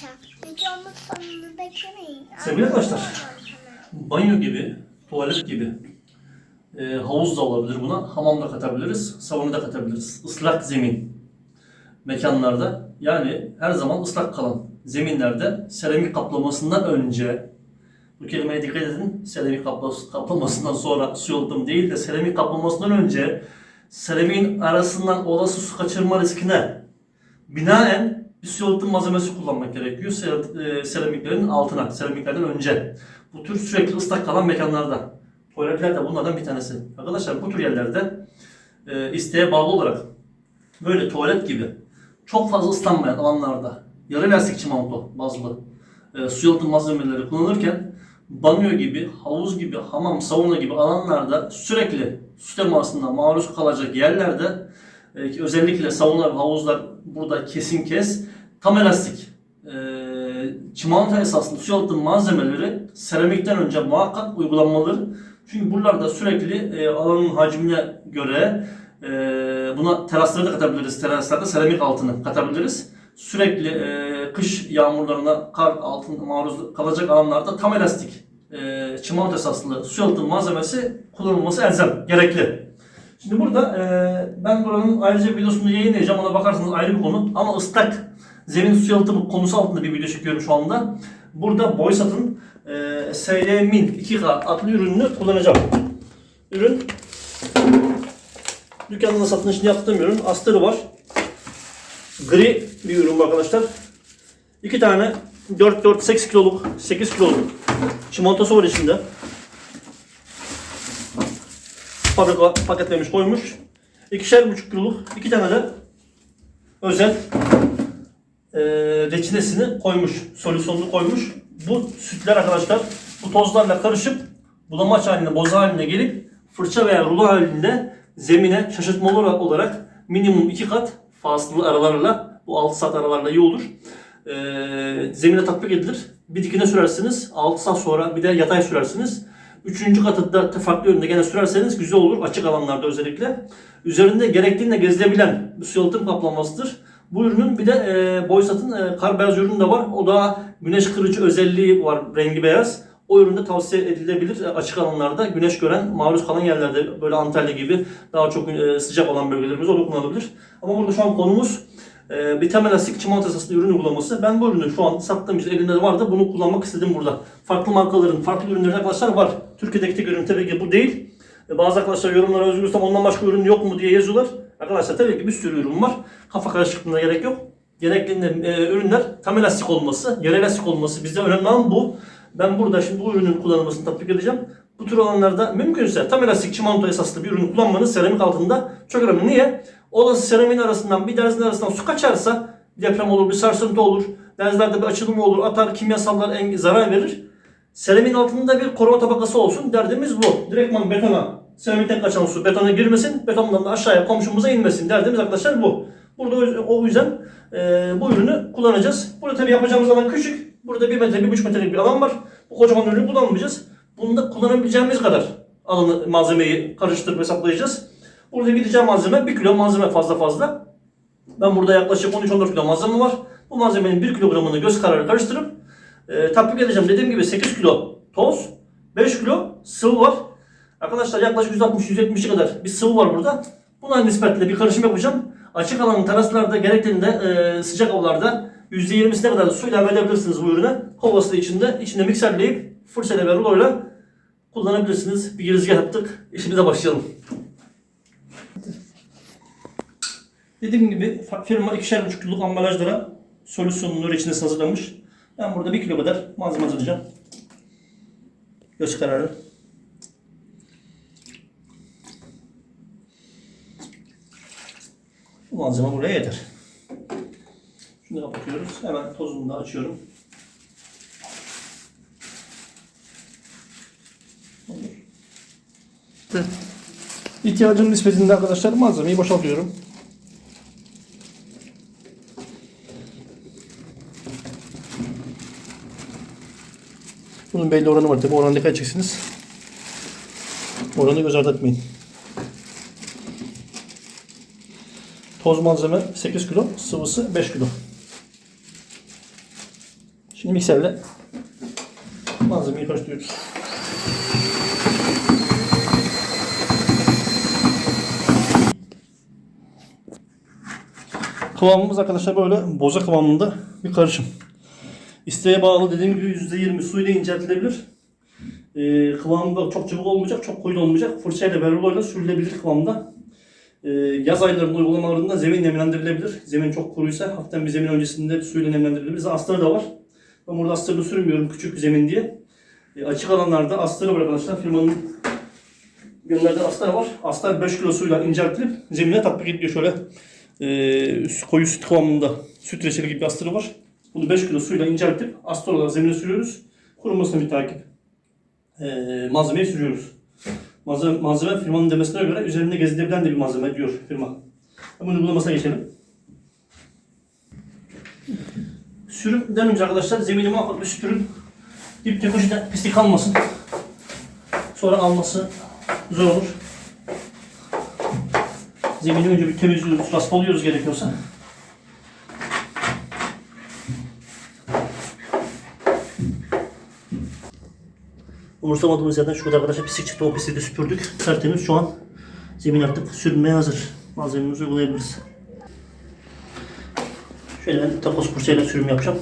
Videomuz sonunu. Sevgili arkadaşlar. Banyo gibi, tuvalet gibi, e, havuz da olabilir buna. Hamam da katabiliriz, sauna da katabiliriz. Islak zemin mekanlarda yani her zaman ıslak kalan zeminlerde seramik kaplamasından önce bu kelimeye dikkat edin. Seramik kaplamasından sonra su yalıtım değil de seramik kaplamasından önce seramiğin arasından olası su kaçırma riskine binaen bir yalıtım malzemesi kullanmak gerekiyor e, seramiklerin altına, seramiklerden önce. Bu tür sürekli ıslak kalan mekanlarda. Tuvaletler de bunlardan bir tanesi. Arkadaşlar bu tür yerlerde e, isteğe bağlı olarak böyle tuvalet gibi çok fazla ıslanmayan alanlarda yarı lastik çimento bazlı e, su yalıtım malzemeleri kullanırken banyo gibi, havuz gibi, hamam, sauna gibi alanlarda sürekli su temasına maruz kalacak yerlerde özellikle saunalar, havuzlar burada kesin kes tam elastik e, çimento esaslı su yalıtım malzemeleri seramikten önce muhakkak uygulanmalıdır. Çünkü buralarda sürekli e, alanın hacmine göre e, buna terasları da katabiliriz. Teraslarda seramik altını katabiliriz. Sürekli e, kış yağmurlarına, kar altında maruz kalacak alanlarda tam elastik e, çimento esaslı su yalıtım malzemesi kullanılması elzem, gerekli. Şimdi burada e, ben buranın ayrıca videosunu yayınlayacağım. Ona bakarsanız ayrı bir konu. Ama ıslak zemin su yalıtımı konusu altında bir video çekiyorum şu anda. Burada Boysat'ın e, SLMin 2K adlı ürününü kullanacağım. Ürün dükkanda satışını yaptığım ürün. Astarı var. Gri bir ürün bu arkadaşlar. İki tane 4-4-8 kiloluk, 8 kiloluk çimentosu var içinde. Fabrika paketlemiş koymuş. İkişer buçuk kiloluk iki tane de özel e, reçinesini koymuş. Solüsyonunu koymuş. Bu sütler arkadaşlar bu tozlarla karışıp bulamaç haline, boza haline gelip fırça veya rulo halinde zemine şaşırtmalı olarak minimum iki kat fasılı aralarla bu 6 saat aralarla iyi olur. E, zemine tatbik edilir. Bir dikine sürersiniz. 6 saat sonra bir de yatay sürersiniz. Üçüncü katı da farklı yönde gene sürerseniz güzel olur. Açık alanlarda özellikle. Üzerinde gerektiğinde gezilebilen bir su yalıtım kaplamasıdır. Bu ürünün bir de e, Boysat'ın e, kar beyaz ürünü de var. O da güneş kırıcı özelliği var. Rengi beyaz. O ürün de tavsiye edilebilir. E, açık alanlarda güneş gören, maruz kalan yerlerde böyle Antalya gibi daha çok e, sıcak olan bölgelerimizde o da kullanılabilir. Ama burada şu an konumuz e, bir temel lastik çimento esaslı ürün uygulaması. Ben bu ürünü şu an sattığım işte elimde de vardı. Bunu kullanmak istedim burada. Farklı markaların, farklı ürünlerin arkadaşlar var. Türkiye'deki tek ürün tabii ki bu değil. E, Bazı arkadaşlar yorumlara Özgür Ustam ondan başka ürün yok mu diye yazıyorlar. Arkadaşlar tabii ki bir sürü ürün var. Kafa karışıklığına gerek yok. Gerekli e, ürünler tam elastik olması, yarı elastik olması bizde önemli olan bu. Ben burada şimdi bu ürünün kullanılmasını tatbik edeceğim. Bu tür alanlarda mümkünse tam elastik çimento esaslı bir ürün kullanmanız seramik altında çok önemli. Niye? Olası seramiğin arasından bir derzin arasından su kaçarsa deprem olur, bir sarsıntı olur. Derzlerde bir açılma olur, atar, kimyasallar zarar verir. Seramiğin altında bir koruma tabakası olsun. Derdimiz bu. Direktman betona, seramikten kaçan su betona girmesin. Betondan da aşağıya komşumuza inmesin. Derdimiz arkadaşlar bu. Burada o- yüzden e, bu ürünü kullanacağız. Burada tabii yapacağımız alan küçük. Burada 1 metre, 1,5 metrelik bir alan var. Bu kocaman ürünü kullanmayacağız. Bunda kullanabileceğimiz kadar alanı, malzemeyi karıştırıp hesaplayacağız. Burada gideceğim malzeme 1 kilo malzeme fazla fazla. Ben burada yaklaşık 13-14 kilo malzeme var. Bu malzemenin 1 kilogramını göz kararı karıştırıp e, tatbik edeceğim. Dediğim gibi 8 kilo toz, 5 kilo sıvı var. Arkadaşlar yaklaşık 160-170'e kadar bir sıvı var burada. Buna nispetle bir karışım yapacağım. Açık alan teraslarda gerektiğinde e, sıcak havalarda %20'sine kadar da su ilave edebilirsiniz bu ürüne. Kovası da içinde. içinde mikserleyip fırçayla ve ruloyla kullanabilirsiniz. Bir girizgah yaptık. İşimize başlayalım. Dediğim gibi firma ikişer buçuk kiloluk ambalajlara solüsyonunu reçinesi hazırlamış. Ben burada bir kilo kadar malzeme hazırlayacağım. Göz kararı. Malzeme buraya yeter. Şunu kapatıyoruz. Hemen tozunu da açıyorum. İhtiyacım nispetinde arkadaşlar malzemeyi boşaltıyorum. Bunun belli oranı var tabi. Orana dikkat edeceksiniz. Oranı göz ardı etmeyin. Toz malzeme 8 kilo, sıvısı 5 kilo. Şimdi mikserle malzemeyi karıştırıyoruz. Kıvamımız arkadaşlar böyle boza kıvamında bir karışım. İsteğe bağlı dediğim gibi %20 suyla inceltilebilir. Ee, kıvamında çok çabuk olmayacak, çok koyu olmayacak. Fırçayla ruloyla sürülebilir kıvamda. Ee, yaz aylarının uygulamalarında zemin nemlendirilebilir. Zemin çok kuruysa hafiften bir zemin öncesinde suyla nemlendirilebilir. Bize astarı da var. Ben burada astarını sürmüyorum küçük bir zemin diye. Ee, açık alanlarda astarı var arkadaşlar. Firmanın gönderdiği astar var. Astar 5 kilo suyla inceltilip zemine tatbik ediliyor şöyle. Ee, koyu süt kıvamında süt reçeli gibi bir astarı var. Bunu 5 kilo suyla inceltip astar olarak zemine sürüyoruz. Kurumasını bir takip. Ee, malzemeyi sürüyoruz. Malzeme, malzeme firmanın demesine göre üzerinde gezilebilen de bir malzeme diyor firma. Bunun uygulamasına geçelim. Sürümden önce arkadaşlar zemini muhakkak bir süpürün. Dip köşede pislik kalmasın. Sonra alması zor olur. Zemini önce bir temizliyoruz, raspalıyoruz gerekiyorsa. Umursamadığımız yerden şurada arkadaşlar pislik çıktı. O pisliği de süpürdük. Tertemiz şu an zemin artık sürülmeye hazır. Malzememizi uygulayabiliriz. Şöyle ben takoz sürüm yapacağım.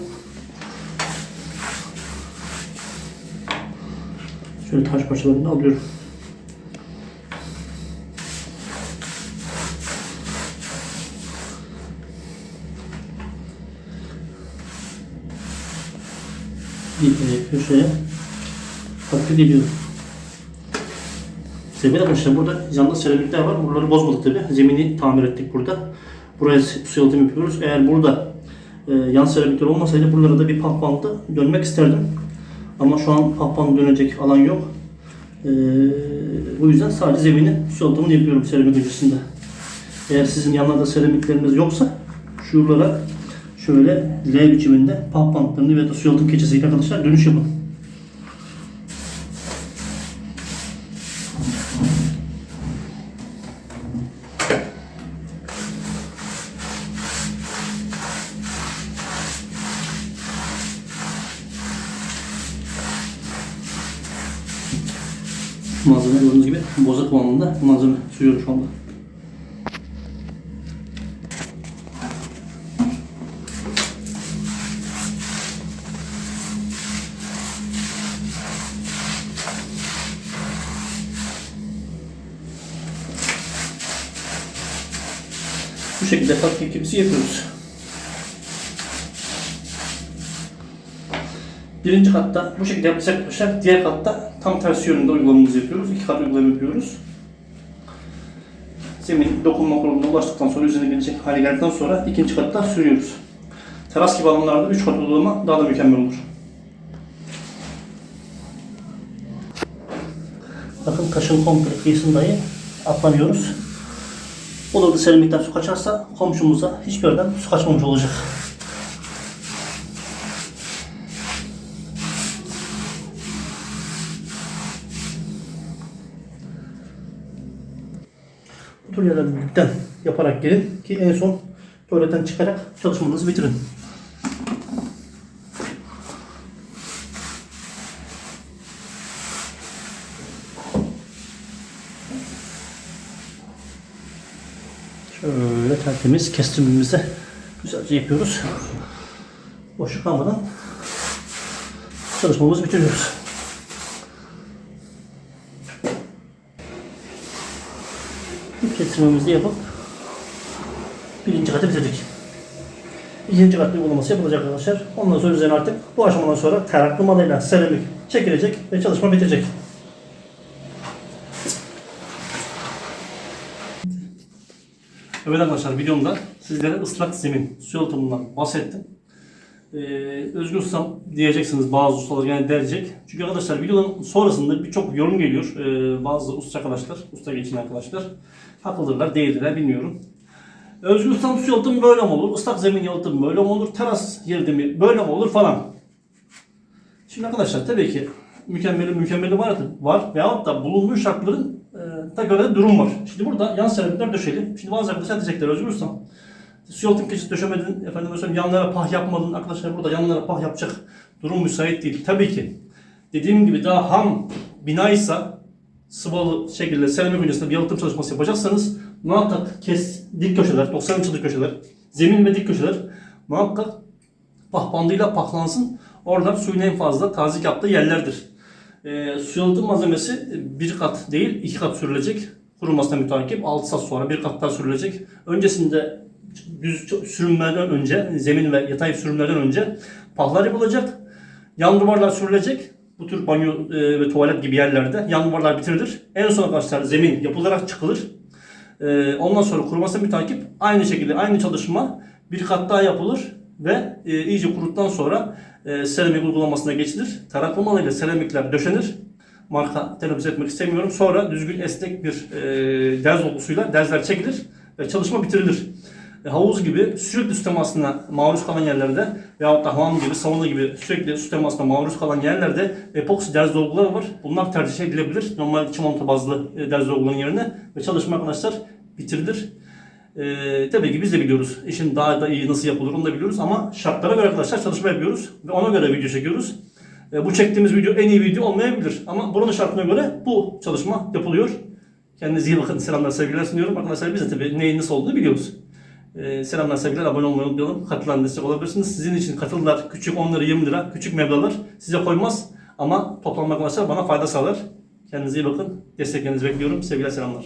Şöyle taş parçalarını alıyorum. Bir köşeye taklit ediyorum. Zemin arkadaşlar burada yanında seramikler var. Buraları bozmadık tabi. Zemini tamir ettik burada. Buraya su yalıtım yapıyoruz. Eğer burada e, yan seramikler olmasaydı buralara da bir pahpanda dönmek isterdim. Ama şu an pahpanda dönecek alan yok. E, bu yüzden sadece zemini su yalıtımını yapıyorum seramik öncesinde. Eğer sizin yanlarda seramikleriniz yoksa şuralara şöyle L biçiminde pahpantlarını ve da su yalıtım keçesiyle arkadaşlar dönüş yapın. Malzeme gördüğünüz gibi boza kıvamında malzeme sürüyorum şu anda. Bu şekilde tatkikimizi yapıyoruz. Birinci katta bu şekilde yapacak arkadaşlar. Diğer katta tam tersi yönünde uygulamamızı yapıyoruz. İki kat uygulama yapıyoruz. Zemin dokunma kurulumuna ulaştıktan sonra üzerine gelecek hale geldikten sonra ikinci katta sürüyoruz. Teras gibi alanlarda üç kat uygulama daha da mükemmel olur. Bakın taşın komple kıyısını dahi atlamıyoruz. Olur da seramikten su kaçarsa komşumuza hiçbir yerden su kaçmamış olacak. Dipten yaparak gelin ki en son tuvaletten çıkarak çalışmanızı bitirin. Şöyle tertemiz kestimimizi güzelce yapıyoruz. Boşluk kalmadan çalışmamızı bitiriyoruz. Bu kestirmemizi yapıp birinci katı bitirdik. İkinci kat uygulaması yapılacak arkadaşlar. Ondan sonra üzerine artık bu aşamadan sonra teraklı malıyla seramik çekilecek ve çalışma bitecek. Evet arkadaşlar videomda sizlere ıslak zemin su yalıtımından bahsettim. Ee, Özgür Ustam diyeceksiniz bazı ustalar yani derecek. Çünkü arkadaşlar videonun sonrasında birçok yorum geliyor. Ee, bazı usta arkadaşlar, usta geçin arkadaşlar. Haklıdırlar, değildirler bilmiyorum. Özgür Ustam su yalıtımı böyle mi olur? Islak zemin yalıtımı böyle mi olur? Teras mi böyle mi olur falan. Şimdi arkadaşlar tabii ki mükemmeli mükemmeli var, var veyahut da bulunmuş şartların e, da göre durum var. Şimdi burada yan seramikler döşeyelim. Şimdi bazı arkadaşlar diyecekler Özgür Ustam. Su yalıtım keçisi döşemedin, efendim mesela yanlara pah yapmadın. Arkadaşlar burada yanlara pah yapacak durum müsait değil. Tabii ki dediğim gibi daha ham binaysa sıvalı şekilde seramik öncesinde bir yalıtım çalışması yapacaksanız muhakkak kes dik köşeler, 90 açılı köşeler, zemin ve dik köşeler muhakkak pah bandıyla pahlansın. Oralar suyun en fazla tazik yaptığı yerlerdir. E, su yalıtım malzemesi bir kat değil iki kat sürülecek. Kurumasına mütakip 6 saat sonra bir kat daha sürülecek. Öncesinde düz sürümlerden önce, zemin ve yatay sürümlerden önce pahlar yapılacak. Yan duvarlar sürülecek. Bu tür banyo e, ve tuvalet gibi yerlerde yan duvarlar bitirilir. En son arkadaşlar zemin yapılarak çıkılır. E, ondan sonra kurumasına mütakip aynı şekilde aynı çalışma bir kat daha yapılır ve e, iyice kuruttan sonra seramik uygulamasına geçilir. Taraklamalarıyla seramikler döşenir. Marka telaffuz etmek istemiyorum. Sonra düzgün esnek bir e, derz dokusuyla derzler çekilir ve çalışma bitirilir. E, havuz gibi sürekli su temasına maruz kalan yerlerde veyahut da hamam gibi, sauna gibi sürekli su temasına maruz kalan yerlerde epoksi derz dolguları var. Bunlar tercih edilebilir. Normal çimento bazlı e, derz dolguların yerine ve çalışma arkadaşlar bitirilir. Ee, tabii ki biz de biliyoruz işin daha da iyi nasıl yapılır onu da biliyoruz ama şartlara göre arkadaşlar çalışma yapıyoruz ve ona göre video çekiyoruz. Ee, bu çektiğimiz video en iyi video olmayabilir ama buranın şartına göre bu çalışma yapılıyor. Kendinize iyi bakın. Selamlar sevgiler sunuyorum. Arkadaşlar biz de tabii neyin nasıl olduğunu biliyoruz. Ee, selamlar sevgiler. Abone olmayı unutmayalım. Katılan destek olabilirsiniz. Sizin için katıldılar. Küçük 10 lira 20 lira. Küçük meblağlar size koymaz. Ama toplam arkadaşlar bana fayda sağlar. Kendinize iyi bakın. Desteklerinizi bekliyorum. Sevgiler selamlar.